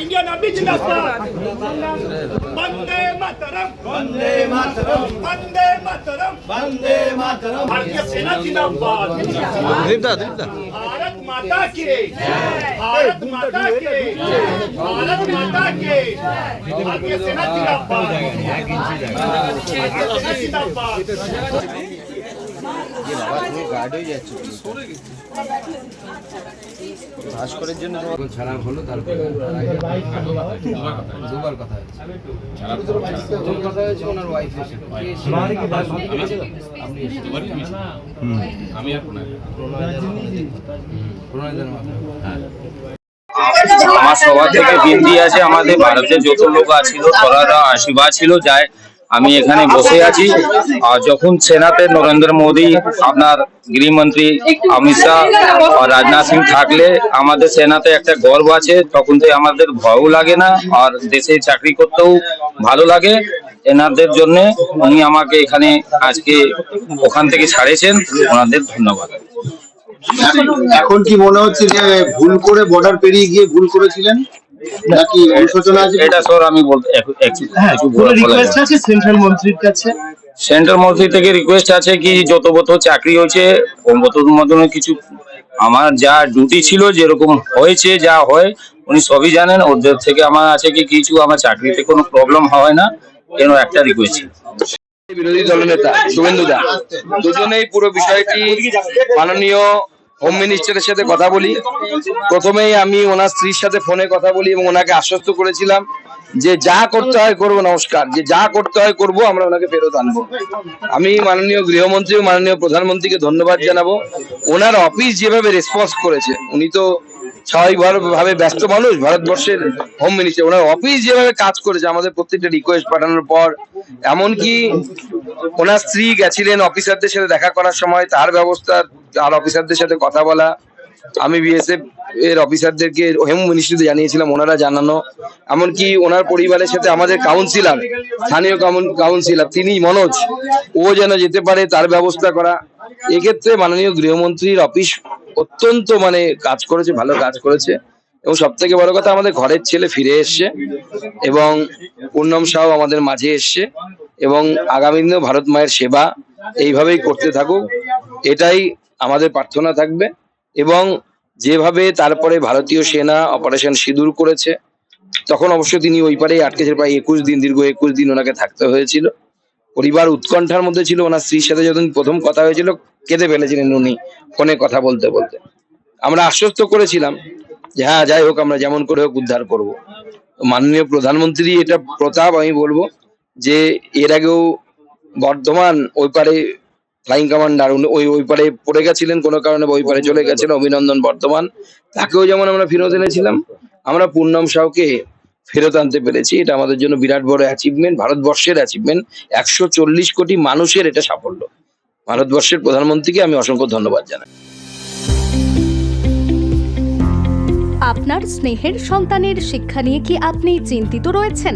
Indian army जिंदाबाद वंदे मातरम वंदे मातरम वंदे मातरम वंदे मातरम भारतीय सेना जिंदाबाद भारत माता की भारत माता की भारत माता की भारतीय सेना जिंदाबाद भारतीय सेना जिंदाबाद ভাস্করের জন্য ছাড়া হলো তারপরে দুবার কথা হয়েছে। প্রথম কথা হয়েছে। ওনার ওয়াইফ আমি আর কোনো প্রণয়দের আমার সভা থেকে বিনতি আছে আমাদের ভারতের যত লোক আছিল তারা আশীর্বাদ ছিল যায় আমি এখানে বসে আছি। আর যখন সেনাতে নরেন্দ্র মোদী, আপনার গৃহমন্ত্রী অমিত শাহ আর রাজনাথ সিং থাকলে আমাদের সেনাতে একটা গর্ব আছে, তখন তো আমাদের ভয়ও লাগে না আর দেশে চাকরি করতেও ভালো লাগে। এনাদের জন্য উনি আমাকে এখানে আজকে ওখান থেকে ছাড়েছেন। ওনাদের ধন্যবাদ। এখন কি মনে হচ্ছে যে ভুল করে বর্ডার পেরিয়ে গিয়ে ভুল করেছিলেন? নাকি অনুশোচনা আছে? এটা স্যার আমি বলতে বলা যায়। আছে সেন্ট্রাল মন্ত্রীর কাছে? সেন্ট্রাল মন্ত্রী থেকে রিকোয়েস্ট আছে কি যত বত চাকরি হয়েছে তত মতন কিছু আমার যা ডিউটি ছিল যেরকম হয়েছে যা হয় উনি সবই জানেন। ওদের থেকে আমার আছে কি কিছু আমার চাকরিতে কোনো প্রবলেম হয় না কেন একটা রিকোয়েস্ট বিরোধী দলনেতা শুভেন্দু দা দুজনেই পুরো বিষয়টি মাননীয় হোম মিনিস্টারের সাথে কথা বলি। প্রথমেই আমি ওনার স্ত্রীর সাথে ফোনে কথা বলি এবং ওনাকে আশ্বস্ত করেছিলাম যে যা করতে হয় করব, নমস্কার। যে যা করতে হয় করব, আমরা ওনাকে ফেরত আনব। আমি মাননীয় গৃহমন্ত্রী ও মাননীয় প্রধানমন্ত্রীকে ধন্যবাদ জানাব। ওনার অফিস যেভাবে রেসপন্স করেছে, উনি তো স্বাভাবিকভাবে ব্যস্ত মানুষ, ভারতবর্ষের হোম মিনিস্টার ওনার অফিস যেভাবে কাজ করেছে, আমাদের প্রত্যেকটা রিকোয়েস্ট পাঠানোর পর, এমনকি ওনার স্ত্রী গেছিলেন অফিসারদের সাথে দেখা করার সময়, তার ব্যবস্থা আর অফিসারদের সাথে কথা বলা। আমি বিএসএফ এর অফিসারদেরকে হেম মিনিস্ট্রিতে জানিয়েছিলাম, ওনারা জানানো। এমনকি ওনার পরিবারের সাথে আমাদের কাউন্সিলর স্থানীয় কাউন্সিলর তিনি মনোজ, ও যেন যেতে পারে, তার ব্যবস্থা করা। এক্ষেত্রে মাননীয় গৃহমন্ত্রীর অফিস অত্যন্ত মানে কাজ করেছে, ভালো কাজ করেছে। এবং সব থেকে বড় কথা, আমাদের ঘরের ছেলে ফিরে এসছে এবং পূর্ণম সাহ আমাদের মাঝে এসছে। এবং আগামী দিনেও ভারত মায়ের সেবা এইভাবেই করতে থাকুক। এটাই আমাদের প্রার্থনা থাকবে এবং যেভাবে তারপরে ভারতীয় সেনা অপারেশন সিঁদুর করেছে, তখন অবশ্য তিনি ওই পারেই আটকেছে প্রায় একুশ দিন, দীর্ঘ একুশ দিন ওনাকে থাকতে হয়েছিল। পরিবার উৎকণ্ঠার মধ্যে ছিল, ওনার স্ত্রীর সাথে যখন প্রথম কথা হয়েছিল, কেঁদে ফেলেছিলেন উনি ফোনে কথা বলতে বলতে। আমরা আশ্বস্ত করেছিলাম যে হ্যাঁ যাই হোক, আমরা যেমন করে হোক উদ্ধার করব। মাননীয় প্রধানমন্ত্রী এটা প্রতাপ আমি বলব যে এর আগেও বর্ধমান ওই পারে ফ্লাইং কমান্ডার ওই ওই পারে পড়ে গেছিলেন কোনো কারণে ওই পারে চলে গেছেন অভিনন্দন বর্ধমান। তাকেও যেমন আমরা ফেরত এনেছিলাম, আমরা পূর্ণম সাউকে ফেরত আনতে পেরেছি। এটা আমাদের জন্য বিরাট বড় অ্যাচিভমেন্ট ভারতবর্ষের অ্যাচিভমেন্ট একশো চল্লিশ কোটি মানুষের এটা সাফল্য। ভারতবর্ষের প্রধানমন্ত্রীকে আমি অসংখ্য ধন্যবাদ জানাই। আপনার স্নেহের সন্তানের শিক্ষা নিয়ে কি আপনি চিন্তিত রয়েছেন?